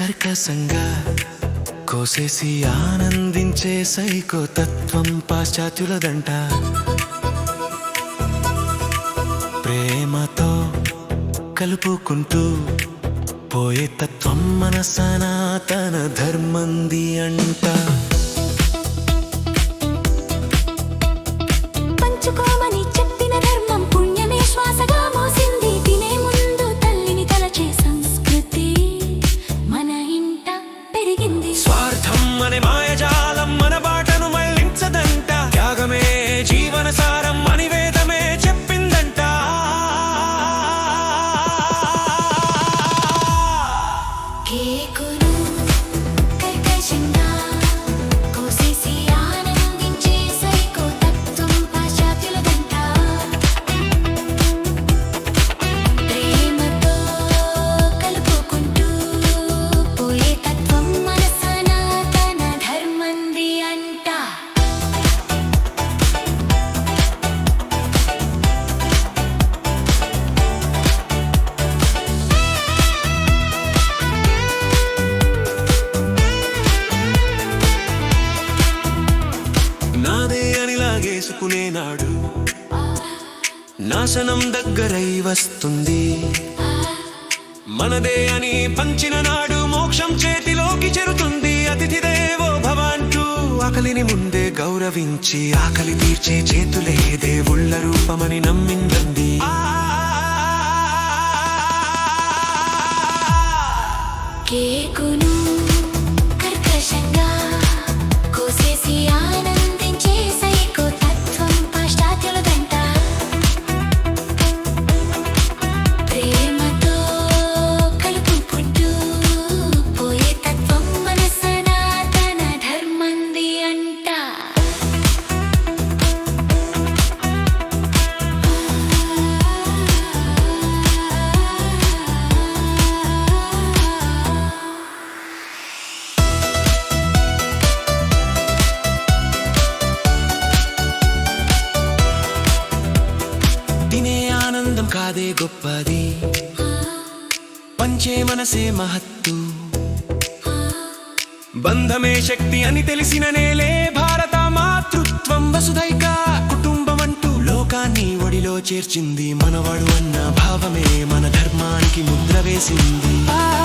కర్కసంగా కోసేసి ఆనందించే సైకో తత్వం పాశ్చాత్యులదంట. ప్రేమతో కలుపుకుంటూ పోయే తత్వం మన సనాతన ధర్మంది అంట. అని నాశనం దగ్గరై వస్తుంది. మనదే అని పంచిన నాడు మోక్షం చేతిలోకి చేరుతుంది. అతిథి దేవో భవంటూ ఆకలిని ముందే గౌరవించి ఆకలి తీర్చే చేతులే దేవుళ్ళ రూపమని నమ్మిందండి కాదే గొప్పది. పంచే మనసే మహత్తు. బంధమే శక్తి అని తెలిసిన నేలే భారత మాతృత్వం. వసుధైక కుటుంబం అంటూ లోకాన్ని ఒడిలో చేర్చింది. మనవాడు అన్న భావమే మన ధర్మానికి ముద్ర వేసింది. ఆ